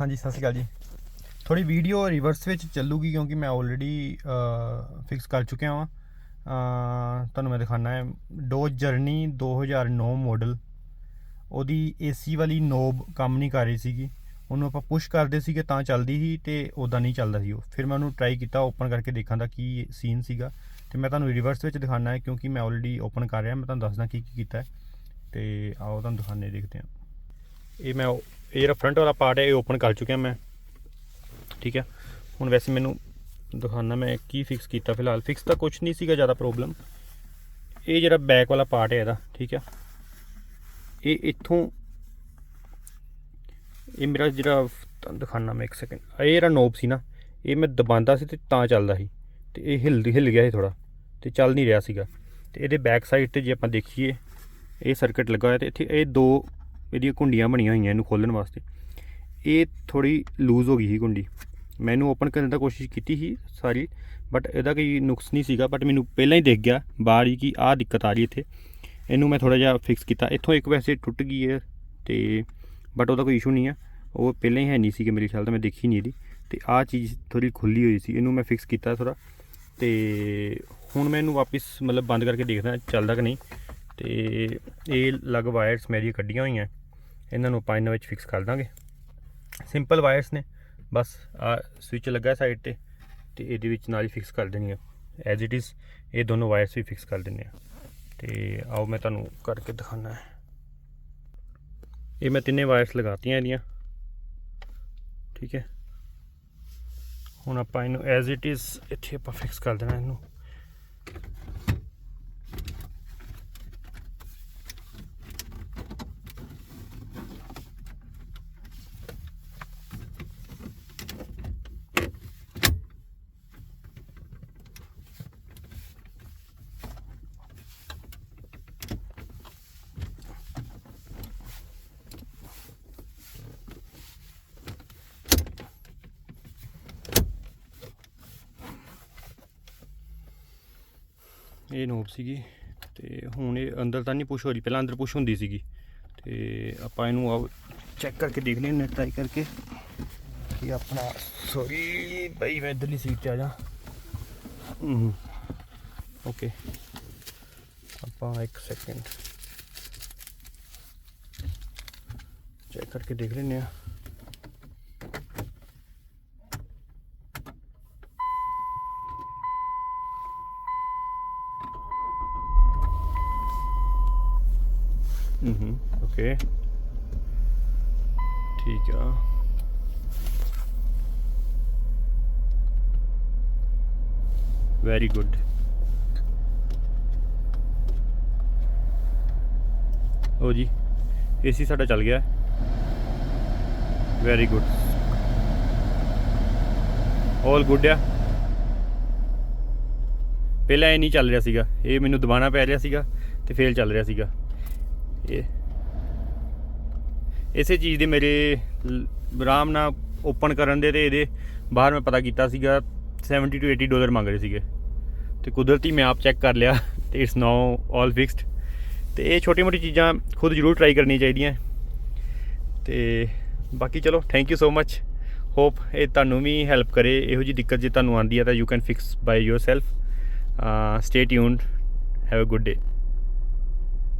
ਹਾਂਜੀ, ਸਤਿ ਸ਼੍ਰੀ ਅਕਾਲ ਜੀ। ਥੋੜੀ ਵੀਡੀਓ ਰਿਵਰਸ ਵਿੱਚ ਚੱਲੂਗੀ ਕਿਉਂਕਿ ਮੈਂ ਆਲਰੇਡੀ ਫਿਕਸ ਕਰ ਚੁੱਕਿਆ ਹਾਂ ਤੁਹਾਨੂੰ ਮੈਂ ਦਿਖਾਣਾ ਹੈ। ਡੋਜ ਜਰਨੀ 2009 ਮਾਡਲ ਉਹਦੀ ਏਸੀ ਵਾਲੀ ਨੋਬ ਕੰਮ ਨਹੀਂ ਕਰ ਰਹੀ ਸੀਗੀ। ਉਹਨੂੰ ਆਪਾਂ ਪੁਸ਼ ਕਰਦੇ ਸੀਗੇ ਤਾਂ ਚੱਲਦੀ ਸੀ ਤੇ ਉਦਾਂ ਨਹੀਂ ਚੱਲਦਾ ਸੀ ਉਹ। ਫਿਰ ਮੈਂ ਉਹਨੂੰ ਟਰਾਈ ਕੀਤਾ ਓਪਨ ਕਰਕੇ ਦੇਖਾਂ ਦਾ ਕੀ ਸੀਨ ਸੀਗਾ। ਤੇ ਮੈਂ ਤੁਹਾਨੂੰ ਰਿਵਰਸ ਵਿੱਚ ਦਿਖਾਣਾ ਹੈ ਕਿਉਂਕਿ ਮੈਂ ਆਲਰੇਡੀ ਓਪਨ ਕਰ ਰਿਹਾ। ਮੈਂ ਤੁਹਾਨੂੰ ਦੱਸਦਾ ਕੀ ਕੀ ਕੀਤਾ ਹੈ। ਤੇ ਆਓ, ਤੁਹਾਨੂੰ ਦਿਖਾਣੇ ਦੇਖਦੇ ਹਾਂ। ਇਹ ਮੈਂ ਉਹ- ਇਹ ਜਿਹੜਾ ਫਰੰਟ ਵਾਲਾ ਪਾਰਟ ਹੈ, ਇਹ ਓਪਨ ਕਰ ਚੁੱਕਿਆ ਮੈਂ। ਠੀਕ ਹੈ? ਹੁਣ ਵੈਸੇ ਮੈਨੂੰ ਦਿਖਾਣਾ ਮੈਂ ਕੀ ਫਿਕਸ ਕੀਤਾ ਫਿਲਹਾਲ। ਫਿਕਸ ਤਾਂ ਕੁਝ ਨਹੀਂ ਸੀਗਾ ਜ਼ਿਆਦਾ ਪ੍ਰੋਬਲਮ ਇਹ ਜਿਹੜਾ ਬੈਕ ਵਾਲਾ ਪਾਰਟ ਹੈ ਇਹਦਾ, ਠੀਕ ਹੈ? ਇਹ ਇੱਥੋਂ ਇਹ ਮੇਰਾ ਜਿਹੜਾ ਤੁਹਾਨੂੰ ਦਿਖਾਣਾ ਮੈਂ ਇੱਕ ਸੈਕਿੰਡ ਇਹ ਜਿਹੜਾ ਨੋਬ ਸੀ ਨਾ, ਇਹ ਮੈਂ ਦਬਾਉਂਦਾ ਸੀ ਤੇ ਤਾਂ ਚੱਲਦਾ ਸੀ। ਤੇ ਇਹ ਹਿੱਲ ਹਿੱਲ ਗਿਆ ਸੀ ਥੋੜਾ ਤੇ ਚੱਲ ਨਹੀਂ ਰਿਹਾ ਸੀਗਾ। ਤੇ ਇਹਦੇ ਬੈਕ ਸਾਈਡ ਤੇ ਜੇ ਆਪਾਂ ਦੇਖੀਏ, ਇਹ ਸਰਕਟ ਲੱਗਾ ਹੋਇਆ ਤੇ ਇੱਥੇ ਇਹ ਦੋ ਇਹਦੀਆਂ ਕੁੰਡੀਆਂ ਬਣੀਆਂ ਹੋਈਆਂ ਇਹਨੂੰ ਖੋਲਣ ਵਾਸਤੇ। ਇਹ ਥੋੜੀ ਲੂਜ਼ ਹੋ ਗਈ ਸੀ ਕੁੰਡੀ। ਮੈਂ ਇਹਨੂੰ ਓਪਨ ਕਰਨ ਦਾ ਕੋਸ਼ਿਸ਼ ਕੀਤੀ ਸੀ ਸਾਰੀ ਬਟ ਇਹਦਾ ਕੋਈ ਨੁਕਸ ਨਹੀਂ ਸੀਗਾ ਬਟ ਮੈਨੂੰ ਪਹਿਲਾਂ ਹੀ ਦਿਖ ਗਿਆ ਬਾਹਰ ਹੀ ਕਿ ਆਹ ਦਿੱਕਤ ਆ ਰਹੀ ਇੱਥੇ। ਇਹਨੂੰ ਮੈਂ ਥੋੜਾ ਜਿਹਾ ਫਿਕਸ ਕੀਤਾ। ਇੱਥੋਂ ਇੱਕ ਵੈਸੇ ਟੁੱਟ ਗਈ ਹੈ ਤੇ ਬਟ ਉਹਦਾ ਕੋਈ ਇਸ਼ੂ ਨਹੀਂ ਆ। ਉਹ ਪਹਿਲਾਂ ਹੀ ਹੈ ਨਹੀਂ ਸੀ ਕਿ ਮੇਰੇ ਖਿਆਲ ਤਾਂ, ਮੈਂ ਦੇਖੀ ਨਹੀਂ ਇਹਦੀ। ਤੇ ਆਹ ਚੀਜ਼ ਥੋੜੀ ਖੁੱਲੀ ਹੋਈ ਸੀ। ਇਹਨੂੰ ਮੈਂ ਫਿਕਸ ਕੀਤਾ ਥੋੜਾ ਤੇ ਹੁਣ ਮੈਂ ਇਹਨੂੰ ਵਾਪਸ ਮਤਲਬ ਬੰਦ ਕਰਕੇ ਦੇਖਦਾ, ਚੱਲਦਾ ਕਿ ਨਹੀਂ। ਤੇ ਇਹ ਲਗ ਵਾਇਰਸ ਮੇਰੀ ਕੱਢੀਆਂ ਹੋਈਆਂ। ਇਹਨਾਂ ਨੂੰ ਆਪਾਂ ਇਹਨਾਂ ਵਿੱਚ ਫਿਕਸ ਕਰ ਦਾਂਗੇ। ਸਿੰਪਲ ਵਾਇਰਸ ਨੇ, ਬਸ ਆ ਸਵਿਚ ਲੱਗਾ ਸਾਈਡ ਤੇ ਤੇ ਇਹਦੇ ਵਿੱਚ ਨਾਲ ਹੀ ਫਿਕਸ ਕਰ ਦੇਣੀ ਆ। ਐਜ਼ ਇਟ ਇਜ਼ ਇਹ ਦੋਨੋਂ ਵਾਇਰਸ ਵੀ ਫਿਕਸ ਕਰ ਦਿੰਨੇ ਆ। ਤੇ ਆਓ ਮੈਂ ਤੁਹਾਨੂੰ ਕਰਕੇ ਦਿਖਾਣਾ ਹੈ। ਇਹ ਮੈਂ ਤਿੰਨੇ ਵਾਇਰਸ ਲਗਾਤੀਆਂ ਇਹਦੀਆਂ। ਠੀਕ ਹੈ। ਹੁਣ ਆਪਾਂ ਇਹਨੂੰ ਐਜ਼ ਇਟ ਇਜ਼ ਇੱਥੇ ਆਪਾਂ ਫਿਕਸ ਕਰ ਦੇਣਾ ਇਹਨੂੰ। ਇਹ ਨੋਬ ਸੀਗੀ ਤੇ ਹੁਣ ਇਹ ਅੰਦਰ ਤਾਂ ਨਹੀਂ ਪੁਸ਼ ਹੋ ਰਹੀ, ਪਹਿਲਾਂ ਅੰਦਰ ਪੁਸ਼ ਹੁੰਦੀ ਸੀਗੀ। ਤੇ ਆਪਾਂ ਇਹਨੂੰ ਆਓ ਚੈੱਕ ਕਰਕੇ ਦੇਖ ਲੈਂਦੇ ਹਾਂ ਟਰਾਈ ਕਰਕੇ ਕਿ ਆਪਣਾ ਸੋਰੀ ਭਾਈ ਮੈਂ ਇਧਰਲੀ ਸੀਟ ਤੇ ਆ ਜਾ। ਓਕੇ ਆਪਾਂ ਇੱਕ ਸੈਕਿੰਡ ਚੈੱਕ ਕਰਕੇ ਦੇਖ ਲੈਂਦੇ ਹਾਂ। ਹੂੰ ਓਕੇ ਠੀਕ ਆ ਵੈਰੀ ਗੁੱਡ ਉਹ ਜੀ ਏਸੀ ਸਾਡਾ ਚੱਲ ਗਿਆ ਵੈਰੀ ਗੁੱਡ ਆਲ ਗੁੱਡ ਆ ਪਹਿਲਾਂ ਇਹ ਨਹੀਂ ਚੱਲ ਰਿਹਾ ਸੀਗਾ ਇਹ ਮੈਨੂੰ ਦਬਾਣਾ ਪੈ ਰਿਹਾ ਸੀਗਾ ਤੇ ਫੇਲ ਚੱਲ ਰਿਹਾ ਸੀਗਾ ਇਹ। ਇਸੇ ਚੀਜ਼ ਦੇ ਮੇਰੇ ਆਰਾਮ ਨਾਲ ਓਪਨ ਕਰਨ ਦੇ ਤੇ ਇਹਦੇ ਬਾਹਰ ਮੈਂ ਪਤਾ ਕੀਤਾ ਸੀਗਾ 70 ਟੂ 80 ਡਾਲਰ ਮੰਗ ਰਹੇ ਸੀਗੇ। ਤੇ ਕੁਦਰਤੀ ਮੈਂ ਆਪ ਚੈੱਕ ਕਰ ਲਿਆ ਤੇ ਇਟਸ ਨਾਓ ਆਲ ਫਿਕਸਡ ਤੇ ਇਹ ਛੋਟੀ ਮੋਟੀ ਚੀਜ਼ਾਂ ਖੁਦ ਜ਼ਰੂਰ ਟਰਾਈ ਕਰਨੀਆਂ ਚਾਹੀਦੀਆਂ। ਤੇ ਬਾਕੀ ਚਲੋ thank you so much hope ਇਹ ਤੁਹਾਨੂੰ ਵੀ ਹੈਲਪ ਕਰੇ। ਇਹੋ ਜੀ ਦਿੱਕਤ ਜੇ ਤੁਹਾਨੂੰ ਆਂਦੀ ਹੈ ਤਾਂ you can fix by yourself stay tuned have a good day